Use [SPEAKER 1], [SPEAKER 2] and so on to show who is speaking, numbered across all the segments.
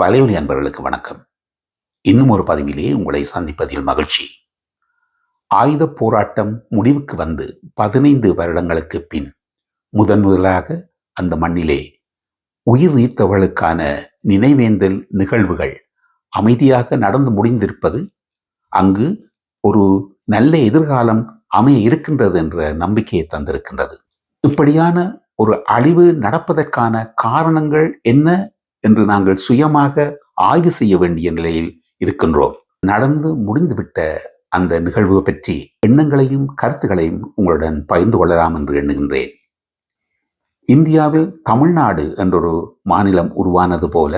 [SPEAKER 1] வலையொலி அன்பர்களுக்கு வணக்கம். இன்னும் ஒரு பதிவிலே உங்களை சந்திப்பதில் மகிழ்ச்சி. ஆயுத போராட்டம் முடிவுக்கு வந்து பதினைந்து வருடங்களுக்கு பின் முதன் முதலாக அந்த மண்ணிலே உயிர் நீத்தவர்களுக்கான நினைவேந்தல் நிகழ்வுகள் அமைதியாக நடந்து முடிந்திருப்பது அங்கு ஒரு நல்ல எதிர்காலம் அமைய இருக்கின்றது என்ற நம்பிக்கையை தந்திருக்கின்றது. இப்படியான ஒரு அழிவு நடப்பதற்கான காரணங்கள் என்ன என்று நாங்கள் சுயமாக ஆய்வு செய்ய வேண்டிய நிலையில் இருக்கின்றோம். நடந்து முடிந்துவிட்ட அந்த நிகழ்வு பற்றி எண்ணங்களையும் கருத்துகளையும் உங்களுடன் பகிர்ந்து கொள்ளலாம் என்று எண்ணுகின்றேன். இந்தியாவில் தமிழ்நாடு என்றொரு மாநிலம் உருவானது போல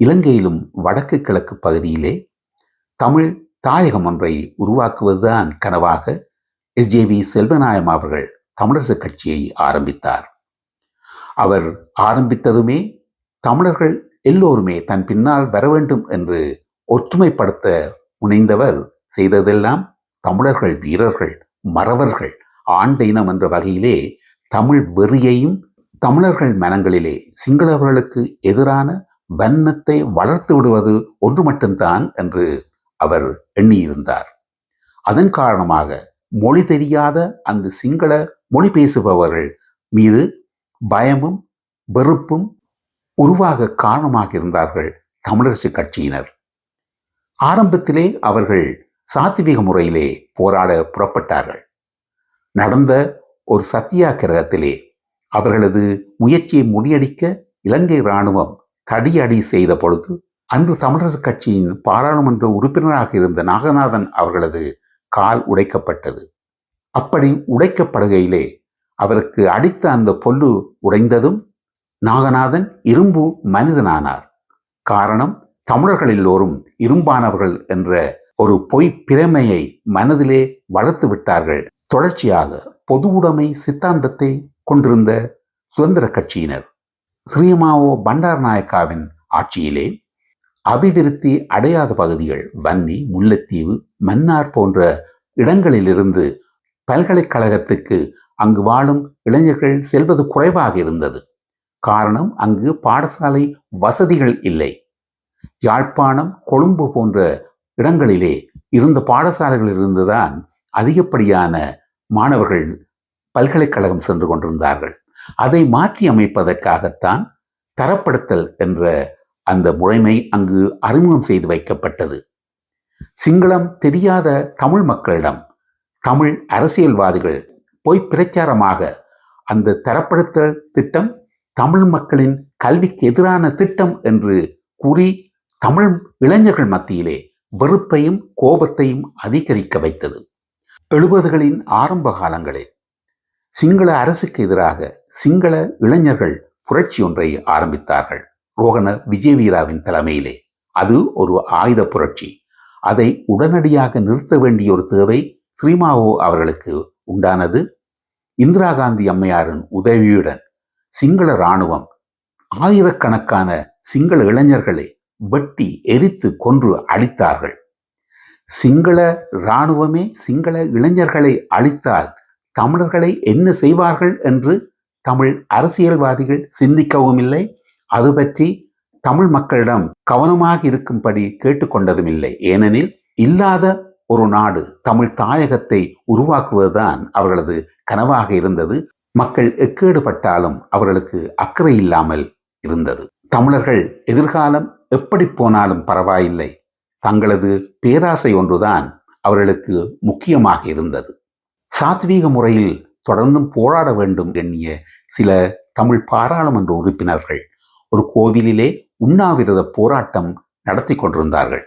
[SPEAKER 1] இலங்கையிலும் வடக்கு கிழக்கு பகுதியிலே தமிழ் தாயகம் ஒன்றை உருவாக்குவதுதான் கனவாக எஸ்ஜேவி செல்வநாயம் அவர்கள் தமிழரசு கட்சியை ஆரம்பித்தார். அவர் ஆரம்பித்ததுமே தமிழர்கள் எல்லோருமே தன் பின்னால் வர வேண்டும் என்று ஒற்றுமைப்படுத்த முனைந்தவர் செய்ததெல்லாம் தமிழர்கள் வீரர்கள் மறவர்கள். ஆண்ட இனம் என்ற வகையிலே தமிழ் வெறியையும் தமிழர்கள் மனங்களிலே சிங்களவர்களுக்கு எதிரான வன்னத்தை வளர்த்து விடுவது ஒன்று மட்டும்தான் என்று அவர் எண்ணியிருந்தார். அதன் காரணமாக மொழி தெரியாத அந்த சிங்கள மொழி பேசுபவர்கள் மீது பயமும் வெறுப்பும் உருவாக காரணமாக இருந்தார்கள் தமிழரசு கட்சியினர். ஆரம்பத்திலே அவர்கள் சாத்விக முறையிலே போராட புறப்பட்டார்கள். நடந்த ஒரு சத்தியாகிரகத்திலே அவர்களது முயற்சியை முறியடிக்க இலங்கை இராணுவம் தடியடி செய்த பொழுது அன்று தமிழரசு கட்சியின் பாராளுமன்ற உறுப்பினராக இருந்த நாகநாதன் அவர்களது கால் உடைக்கப்பட்டது. அப்படி உடைக்கப்படுகையிலே அவருக்கு அடித்த அந்த பொல்லு உடைந்ததும் நாகநாதன் இரும்பு மனிதனானார். காரணம் தமிழர்கள் எல்லோரும் இரும்பானவர்கள் என்ற ஒரு பொய் பிரமையை மனதிலே வளர்த்து விட்டார்கள். தொடர்ச்சியாக பொது உடைமை சித்தாந்தத்தை கொண்டிருந்த சுதந்திர கட்சியினர். ஸ்ரீமாவோ பண்டார் நாயக்காவின் ஆட்சியிலே அபிவிருத்தி அடையாத பகுதிகள் வன்னி முல்லைத்தீவு மன்னார் போன்ற இடங்களிலிருந்து பல்கலைக்கழகத்துக்கு அங்கு வாழும் இளைஞர்கள் செல்வது குறைவாக இருந்தது. காரணம் அங்கு பாடசாலை வசதிகள் இல்லை. யாழ்ப்பாணம் கொழும்பு போன்ற இடங்களிலே இருந்த பாடசாலைகள் இருந்துதான் அதிகப்படியான மாணவர்கள் பல்கலைக்கழகம் சென்று கொண்டிருந்தார்கள். அதை மாற்றி அமைப்பதற்காகத்தான் தரப்படுத்தல் என்ற அந்த முறைமை அங்கு அறிமுகம் செய்து வைக்கப்பட்டது. சிங்களம் தெரியாத தமிழ் மக்களிடம் தமிழ் அரசியல்வாதிகள் போய் பிரச்சாரமாக அந்த தரப்படுத்தல் திட்டம் தமிழ் மக்களின் கல்விக்கு எதிரான திட்டம் என்று கூறி தமிழ் இளைஞர்கள் மத்தியிலே வெறுப்பையும் கோபத்தையும் அதிகரிக்க வைத்தது. எழுபதுகளின் ஆரம்ப காலங்களில் சிங்கள அரசுக்கு எதிராக சிங்கள இளைஞர்கள் புரட்சி ஒன்றை ஆரம்பித்தார்கள். ரோகண விஜயவீராவின் தலைமையிலே. அது ஒரு ஆயுத புரட்சி. அதை உடனடியாக நிறுத்த வேண்டிய ஒரு தேவை ஸ்ரீமாவோ அவர்களுக்கு உண்டானது. இந்திரா காந்தி அம்மையாரின் உதவியுடன் சிங்கள இராணுவம். ஆயிரக்கணக்கான சிங்கள இளைஞர்களை வெட்டி எரித்து கொன்று அழித்தார்கள். சிங்கள இராணுவமே சிங்கள இளைஞர்களை அழித்தால் தமிழர்களை என்ன செய்வார்கள் என்று தமிழ் அரசியல்வாதிகள் சிந்திக்கவும் இல்லை. அது பற்றி தமிழ் மக்களிடம் கவனமாக இருக்கும்படி கேட்டுக்கொண்டதும் இல்லை ஏனெனில் இல்லாத ஒரு நாடு தமிழ் தாயகத்தை உருவாக்குவதுதான் அவர்களது கனவாக இருந்தது. மக்கள் எக்கேடுபட்டாலும் அவர்களுக்கு அக்கறை இல்லாமல் இருந்தது. தமிழர்கள் எதிர்காலம் எப்படி போனாலும் பரவாயில்லை. தங்களது பேராசை ஒன்றுதான் அவர்களுக்கு முக்கியமாக இருந்தது. சாத்வீக முறையில் தொடர்ந்தும் போராட வேண்டும் எண்ணிய சில தமிழ் பாராளுமன்ற உறுப்பினர்கள் ஒரு கோவிலிலே உண்ணாவிரத போராட்டம் நடத்தி கொண்டிருந்தார்கள்.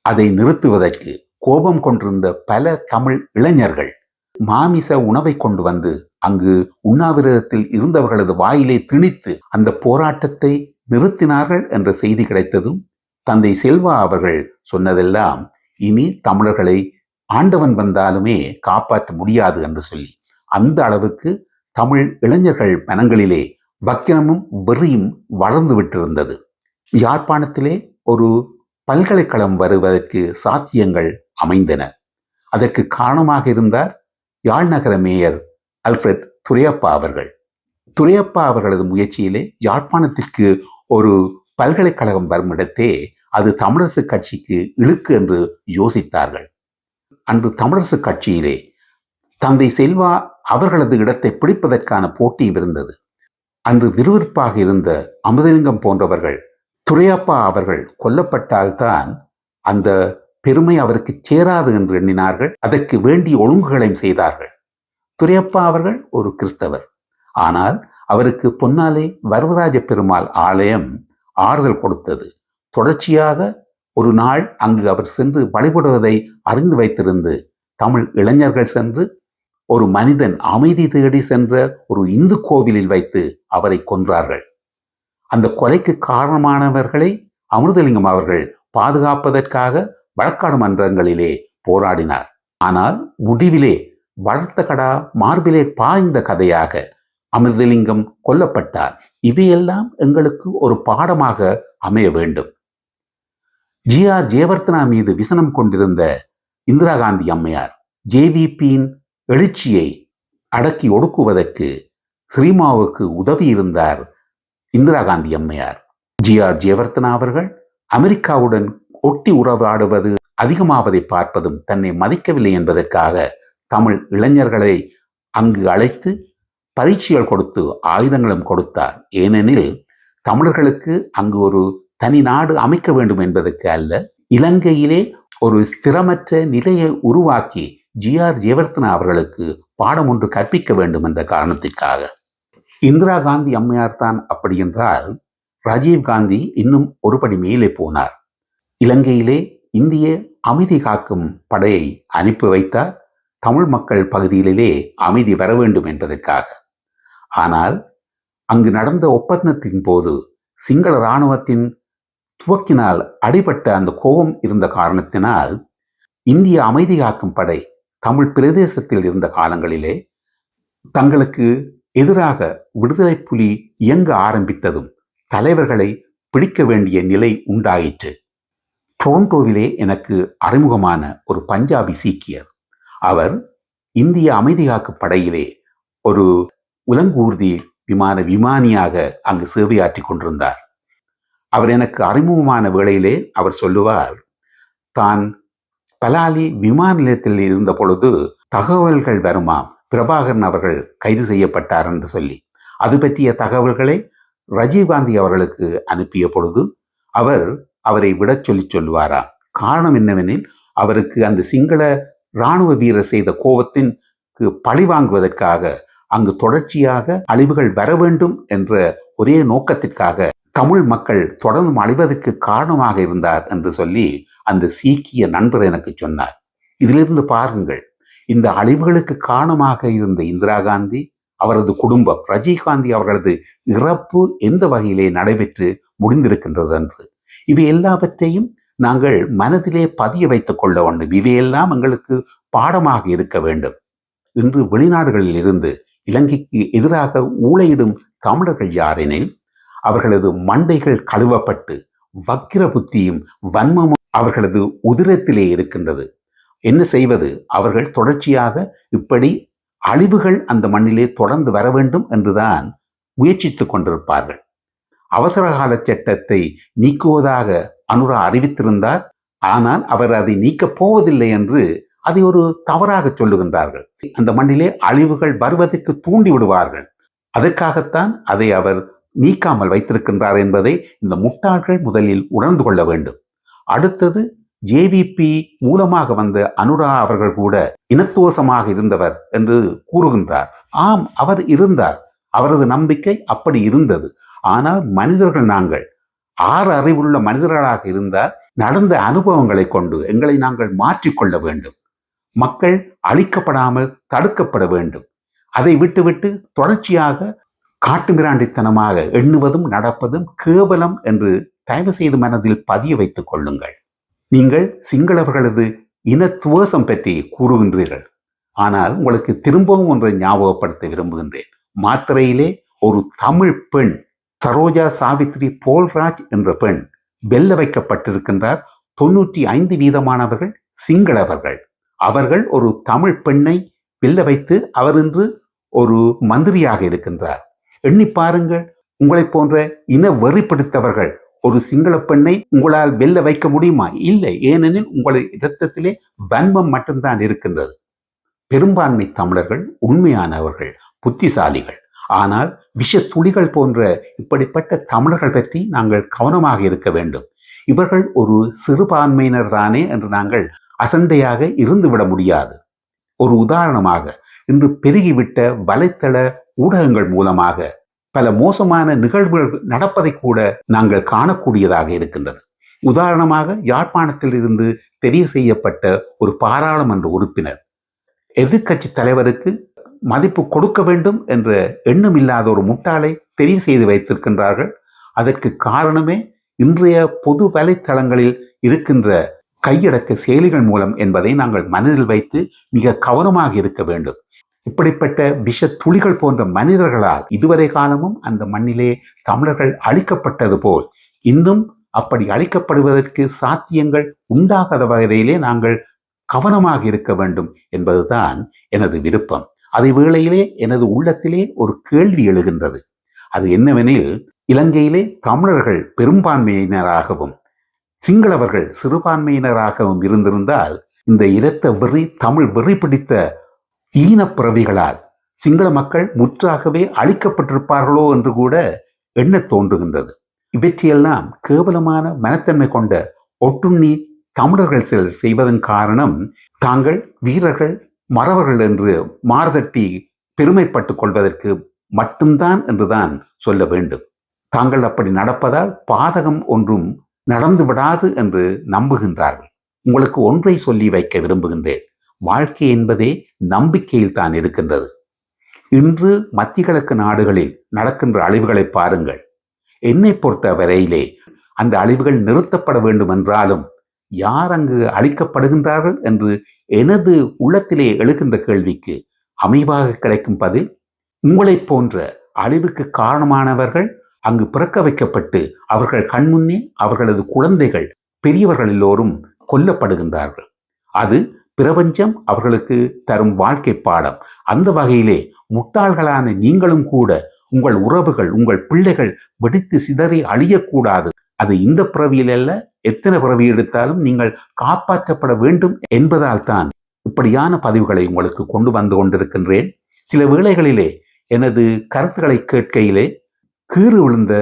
[SPEAKER 1] அதை நிறுத்துவதற்கு கோபம் கொண்டிருந்த பல தமிழ் இளைஞர்கள் மாமிச உணவை கொண்டு வந்து அங்கு உண்ணாவிரதத்தில் இருந்தவர்களது வாயிலே திணித்து அந்த போராட்டத்தை நிறுத்தினார்கள் என்ற செய்தி கிடைத்ததும் தந்தை செல்வா அவர்கள் சொன்னதெல்லாம் இனி தமிழர்களை ஆண்டவன் வந்தாலுமே காப்பாற்ற முடியாது என்று சொல்லி அந்த அளவுக்கு தமிழ் இளைஞர்கள் மனங்களிலே வக்கிரமும் வெறியும் வளர்ந்து விட்டிருந்தது. யாழ்ப்பாணத்திலே ஒரு பல்கலைக்கழகம் வருவதற்கு சாத்தியங்கள் அமைந்தன. அதற்கு காரணமாக இருந்தார் யாழ்நகர மேயர் அல்ஃபிரட் துரையப்பா அவர்கள். துரையப்பா அவர்களது முயற்சியிலே யாழ்ப்பாணத்திற்கு ஒரு பல்கலைக்கழகம் வரும் இடத்தே அது தமிழரசு கட்சிக்கு இழுக்கு என்று யோசித்தார்கள். அன்று தமிழரசு கட்சியிலே தந்தை செல்வா அவர்களது இடத்தை பிடிப்பதற்கான போட்டி இருந்தது. அன்று விறுவிறுப்பாக இருந்த அமுதலிங்கம் போன்றவர்கள் துரையப்பா அவர்கள் கொல்லப்பட்டால்தான் அந்த பெருமை அவருக்கு சேராது என்று எண்ணினார்கள். அதற்கு வேண்டிய ஒழுங்குகளையும் செய்தார்கள். துரையப்பா அவர்கள் ஒரு கிறிஸ்தவர். ஆனால் அவருக்கு பொன்னாலே வரதராஜ பெருமாள் ஆலயம் ஆறுதல் கொடுத்தது. தொடர்ச்சியாக ஒரு நாள் அங்கு அவர் சென்று வழிபடுவதை அறிந்து வைத்திருந்து தமிழ் இளைஞர்கள் சென்று ஒரு மனிதன் அமைதி தேடி சென்ற ஒரு இந்து கோவிலில் வைத்து அவரை கொன்றார்கள். அந்த கொலைக்கு காரணமானவர்களை அமிர்தலிங்கம் அவர்கள் பாதுகாப்பதற்காக வழக்காடு மன்றங்களிலே போராடினார். ஆனால் முடிவிலே வளர்த்த கடா மார்பிலே பாய்ந்த கதையாக அமிர்தலிங்கம் கொல்லப்பட்டார். இவையெல்லாம் எங்களுக்கு ஒரு பாடமாக அமைய வேண்டும். ஜி ஆர் ஜெயவர்த்தனா மீது விசனம் கொண்டிருந்த இந்திரா காந்தி அம்மையார் ஜேவிபியின் எழுச்சியை அடக்கி ஒடுக்குவதற்கு ஸ்ரீமாவுக்கு உதவி இருந்தார் இந்திரா காந்தி அம்மையார். ஜி ஆர் ஜெயவர்த்தனா அவர்கள் அமெரிக்காவுடன் ஒட்டி உறவாடுவது அதிகமாவதை பார்ப்பதும் தன்னை மதிக்கவில்லை என்பதற்காக தமிழ் இளைஞர்களை அங்கு அழைத்து பரீட்சைகள் கொடுத்து ஆயுதங்களும் கொடுத்தார். ஏனெனில் தமிழர்களுக்கு அங்கு ஒரு தனி நாடு அமைக்க வேண்டும் என்பதற்கு அல்ல இலங்கையிலே ஒரு ஸ்திரமற்ற நிலையை உருவாக்கி ஜி ஆர் ஜெயவர்த்தனா அவர்களுக்கு பாடம் ஒன்று கற்பிக்க வேண்டும் என்ற காரணத்திற்காக. இந்திரா காந்தி அம்மையார் தான் அப்படி என்றால் ராஜீவ் காந்தி இன்னும் ஒருபடி மேலே போனார். இலங்கையிலே இந்திய அமைதி காக்கும் படையை அனுப்பி வைத்தார். தமிழ் மக்கள் பகுதியிலே அமைதி வர வேண்டும் என்பதற்காக. ஆனால் அங்கு நடந்த ஒப்பந்தத்தின் போது சிங்கள இராணுவத்தின் துவக்கினால் அடிபட்ட அந்த கோபம் இருந்த காரணத்தினால் இந்திய அமைதி காக்கும் படை தமிழ் பிரதேசத்தில் இருந்த காலங்களிலே தங்களுக்கு எதிராக விடுதலை புலி இயங்க ஆரம்பித்ததும் தலைவர்களை பிடிக்க வேண்டிய நிலை உண்டாயிற்று. டொரண்டோவிலே எனக்கு அறிமுகமான ஒரு பஞ்சாபி சீக்கியர். அவர் இந்திய அமைதி படையிலே ஒரு உலங்கூர்தி விமான விமானியாக அங்கு சேவையாற்றி கொண்டிருந்தார். அவர் எனக்கு அறிமுகமான வேளையிலே அவர் சொல்லுவார் தான் பலாலி விமான நிலையத்தில் இருந்த பொழுது தகவல்கள் வருமாம். பிரபாகரன் அவர்கள் கைது செய்யப்பட்டார் என்று சொல்லி. அது பற்றிய தகவல்களை ரஜீவ்காந்தி அவர்களுக்கு அனுப்பிய பொழுது அவர் அவரை விடச் சொல்லி சொல்லுவாராம். காரணம் என்னவெனில் அவருக்கு அந்த சிங்கள இராணுவ வீரர் செய்த கோபத்தின் பழி வாங்குவதற்காக அங்கு தொடர்ச்சியாக அழிவுகள் வர வேண்டும் என்ற ஒரே நோக்கத்திற்காக தமிழ் மக்கள் தொடர்ந்து அழிவதற்கு காரணமாக இருந்தார் என்று சொல்லி அந்த சீக்கிய நண்பர் எனக்கு சொன்னார். இதிலிருந்து பாருங்கள் இந்த அழிவுகளுக்கு காரணமாக இருந்த இந்திரா காந்தி அவரது குடும்பம் ரஜினிகாந்தி அவர்களது இறப்பு எந்த வகையிலே நடைபெற்று முடிந்திருக்கின்றது என்று இவை எல்லாவற்றையும் நாங்கள் மனதிலே பதிய வைத்துக் கொள்ள வேண்டும். இவையெல்லாம் எங்களுக்கு பாடமாக இருக்க வேண்டும். இன்று வெளிநாடுகளில் இருந்து இலங்கைக்கு எதிராக ஊழையிடும் தமிழர்கள் யாரெனில் அவர்களது மண்டைகள் கழுவப்பட்டு வக்கிர புத்தியும் வன்மமும் அவர்களது உதிரத்திலே இருக்கின்றது. என்ன செய்வது? அவர்கள் தொடர்ச்சியாக இப்படி அழிவுகள் அந்த மண்ணிலே தொடர்ந்து வர வேண்டும் என்றுதான் முயற்சித்துக் கொண்டிருப்பார்கள். அவசரகால சட்டத்தை நீக்குவதாக அனுரா அறிவித்திருந்தார். ஆனால் அவர் அதை நீக்கப் போவதில்லை என்று அதை ஒரு தவறாக சொல்லுகின்றார்கள். அந்த மண்ணிலே அழிவுகள் வருவதற்கு தூண்டி விடுவார்கள். அதற்காகத்தான் அதை அவர் நீக்காமல் வைத்திருக்கின்றார் என்பதை இந்த முட்டாள்கள் முதலில் உணர்ந்து கொள்ள வேண்டும். அடுத்தது ஜேவிபி மூலமாக வந்த அனுரா அவர்கள் கூட இனத்துவசமாக இருந்தவர் என்று கூறுகின்றார். ஆம் அவர் இருந்தார். அவரது நம்பிக்கை அப்படி இருந்தது. ஆனால் மனிதர்கள் நாங்கள். ஆறு அறிவுள்ள மனிதர்களாக இருந்தால் நடந்த அனுபவங்களை கொண்டு எங்களை நாங்கள் மாற்றிக்கொள்ள வேண்டும். மக்கள் அழிக்கப்படாமல் தடுக்கப்பட வேண்டும். அதை விட்டுவிட்டு தொடர்ச்சியாக காட்டுமிராண்டித்தனமாக எண்ணுவதும் நடப்பதும் கேவலம் என்று தயவு செய்து மனதில் பதிய வைத்துக் கொள்ளுங்கள். நீங்கள் சிங்களவர்களது இனத்துவசம் பற்றி கூறுகின்றீர்கள். ஆனால் உங்களுக்கு திரும்பவும் ஒன்றை ஞாபகப்படுத்த விரும்புகின்றேன். மாத்திரையிலே ஒரு தமிழ் பெண் சரோஜா சாவித்ரி போல்ராஜ் என்ற பெண் வெல்ல வைக்கப்பட்டிருக்கின்றார். தொண்ணூற்றி ஐந்து வீதமானவர்கள் சிங்களவர்கள். அவர்கள் ஒரு தமிழ் பெண்ணை வெல்ல வைத்து அவர் இன்று ஒரு மந்திரியாக இருக்கின்றார். எண்ணி பாருங்கள் உங்களைப் போன்ற இன வெறிப்படுத்தவர்கள் ஒரு சிங்கள பெண்ணை உங்களால் வெல்ல வைக்க முடியுமா? இல்லை ஏனெனில் உங்களை இரத்தத்திலே வன்மம் மட்டும்தான் இருக்கின்றது. பெரும்பான்மை தமிழர்கள் உண்மையானவர்கள் புத்திசாலிகள். ஆனால் விஷ துளிகள் போன்ற இப்படிப்பட்ட தமிழர்கள் பற்றி நாங்கள் கவனமாக இருக்க வேண்டும். இவர்கள் ஒரு சிறுபான்மையினர் தானே என்று நாங்கள் அசண்டையாக இருந்துவிட முடியாது. ஒரு உதாரணமாக இன்று பெருகிவிட்ட வலைத்தள ஊடகங்கள் மூலமாக பல மோசமான நிகழ்வுகள் நடப்பதை கூட நாங்கள் காணக்கூடியதாக இருக்கின்றது. உதாரணமாக யாழ்ப்பாணத்தில் இருந்து தெரிவு செய்யப்பட்ட ஒரு பாராளுமன்ற உறுப்பினர். எதிர்க்கட்சி தலைவருக்கு மதிப்பு கொடுக்க வேண்டும் என்ற எண்ணம் இல்லாத ஒரு முட்டாளை தெரிவு செய்து வைத்திருக்கின்றார்கள். அதற்கு காரணமே இன்றைய பொது வலைத்தளங்களில் இருக்கின்ற கையடக்க செயலிகள் மூலம் என்பதை நாங்கள் மனதில் வைத்து மிக கவனமாக இருக்க வேண்டும். இப்படிப்பட்ட விஷ துளிகள் போன்ற மனிதர்களால் இதுவரை காலமும் அந்த மண்ணிலே தமிழர்கள் அழிக்கப்பட்டது போல் இன்னும் அப்படி அழிக்கப்படுவதற்கு சாத்தியங்கள் உண்டாகாத வகையிலே நாங்கள் கவனமாக இருக்க வேண்டும் என்பதுதான் எனது விருப்பம். அதே வேளையிலே எனது உள்ளத்திலே ஒரு கேள்வி எழுகின்றது. அது என்னவெனில் இலங்கையிலே தமிழர்கள் பெரும்பான்மையினராகவும் சிங்களவர்கள் சிறுபான்மையினராகவும் இருந்திருந்தால் இந்த இரத்த வெறி தமிழ் வெறி பிடித்த ஈனப்பிறவிகளால் சிங்கள மக்கள் முற்றாகவே அழிக்கப்பட்டிருப்பார்களோ என்று கூட எண்ணத் தோன்றுகின்றது. இவற்றையெல்லாம் கேவலமான மனத்தன்மை கொண்ட ஒட்டுண்ணி தமிழர்கள் சிலர் செய்வதன் காரணம் தாங்கள் வீரர்கள் மறவர்கள் என்று மாறுதட்டி பெருமைப்பட்டுக் கொள்வதற்கு மட்டும்தான் என்றுதான் சொல்ல வேண்டும். தாங்கள் அப்படி நடப்பதால் பாதகம் ஒன்றும் நடந்து விடாது என்று நம்புகின்றார்கள். உங்களுக்கு ஒன்றை சொல்லி வைக்க விரும்புகின்றேன். வாழ்க்கை என்பதே நம்பிக்கையில் தான் இருக்கின்றது. இன்று மத்திய கிழக்கு நாடுகளில் நடக்கின்ற அழிவுகளை பாருங்கள். என்னை பொறுத்த வரையிலே அந்த அழிவுகள் நிறுத்தப்பட வேண்டும் என்றாலும் யார் அங்கு அழிக்கப்படுகின்றார்கள் என்று எனது உள்ளத்திலே எழுகின்ற கேள்விக்கு அமைவாக கிடைக்கும் பதில் உங்களைப் போன்ற அழிவுக்கு காரணமானவர்கள் அங்கு பிறக்க வைக்கப்பட்டு அவர்கள் கண்முன்னே அவர்களது குழந்தைகள் பெரியவர்கள் எல்லோரும் கொல்லப்படுகின்றார்கள். அது பிரபஞ்சம் அவர்களுக்கு தரும் வாழ்க்கை பாடம். அந்த வகையிலே முட்டாள்களான நீங்களும் கூட உங்கள் உறவுகள் உங்கள் பிள்ளைகள் வெடித்து சிதறி அழியக்கூடாது. அது இந்த பிறவியில் அல்ல எத்தனை பிறவி எடுத்தாலும் நீங்கள் காப்பாற்றப்பட வேண்டும் என்பதால் தான் இப்படியான பதிவுகளை உங்களுக்கு கொண்டு வந்து கொண்டிருக்கின்றேன். சில வேளைகளிலே எனது கருத்துக்களை கேட்கையிலே கீறு விழுந்த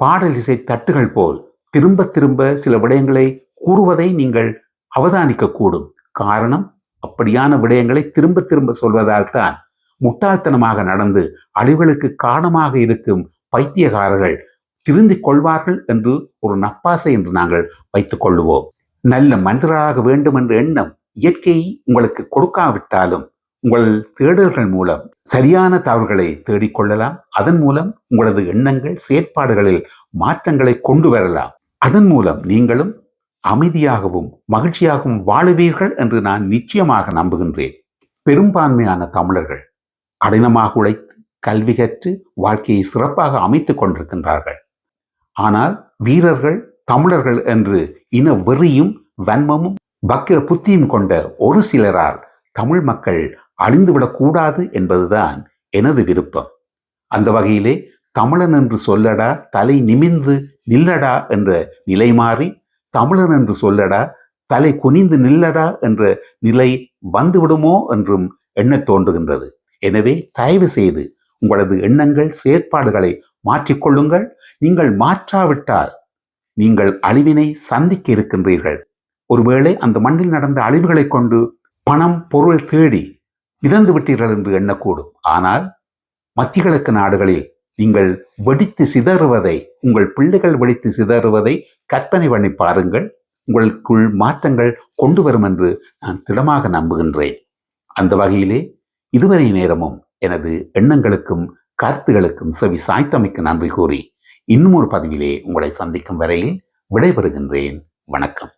[SPEAKER 1] பாடல் இசை தட்டுகள் போல் திரும்ப திரும்ப சில விடயங்களை கூறுவதை நீங்கள் அவதானிக்கக்கூடும். காரணம் அப்படியான விடயங்களை திரும்ப திரும்ப சொல்வதால் தான் முட்டாள்தனமாக நடந்து அழிவுகளுக்கு காரணமாக இருக்கும் பைத்தியகாரர்கள் திருந்திக் கொள்வார்கள் என்று ஒரு நப்பாசை என்று நாங்கள் வைத்துக் கொள்ளுவோம். நல்ல மனிதராக வேண்டும் என்ற எண்ணம் இயற்கையை உங்களுக்கு கொடுக்காவிட்டாலும் உங்கள் தேடல்கள் மூலம் சரியான தவறுகளை தேடிக்கொள்ளலாம் அதன் மூலம் உங்களது எண்ணங்கள் செயற்பாடுகளில் மாற்றங்களை கொண்டு வரலாம். அதன் மூலம் நீங்களும் அமைதியாகவும் மகிழ்ச்சியாகவும் வாழுவீர்கள் என்று நான் நிச்சயமாக நம்புகின்றேன். பெரும்பான்மையான தமிழர்கள் கடினமாக உழைத்து கல்வி கற்று வாழ்க்கையை சிறப்பாக அமைத்துக் கொண்டிருக்கின்றார்கள். ஆனால் வீரர்கள் தமிழர்கள் என்று இன வெறியும் வன்மமும் பக்கிர புத்தியும் கொண்ட ஒரு சிலரால் தமிழ் மக்கள் அழிந்துவிடக்கூடாது என்பதுதான் எனது விருப்பம். அந்த வகையிலே தமிழன் என்று சொல்லடா தலை நிமிர்ந்து நில்லடா என்ற நிலை மாறி தமிழன் என்று சொல்லடா தலை குனிந்து நில்லடா என்ற நிலை வந்துவிடுமோ என்றும் எண்ணத் தோன்றுகின்றது. எனவே தயவு செய்து உங்களது எண்ணங்கள் செயற்பாடுகளை மாற்றிக்கொள்ளுங்கள் நீங்கள் மாற்றாவிட்டால் நீங்கள் அழிவினை சந்திக்க இருக்கின்றீர்கள். ஒருவேளை அந்த மண்ணில் நடந்த அழிவுகளை கொண்டு பணம் பொருள் தேடி மிதந்து விட்டீர்கள் என்று எண்ணக்கூடும். ஆனால் மத்திய கிழக்கு நாடுகளில் நீங்கள் வெடித்து சிதறுவதை உங்கள் பிள்ளைகள் வெடித்து சிதறுவதை கற்பனை பண்ணி பாருங்கள். உங்களுக்குள் மாற்றங்கள் கொண்டு வரும் என்று நான் திடமாக நம்புகின்றேன். அந்த வகையிலே இதுவரை நேரமும் எனது எண்ணங்களுக்கும் கருத்துகளுக்கும் செவி சாய்த்தமைக்கு நன்றி கூறி இன்னும் ஒரு பதிவிலே உங்களை சந்திக்கும் வரையில் விடைபெறுகின்றேன். வணக்கம்.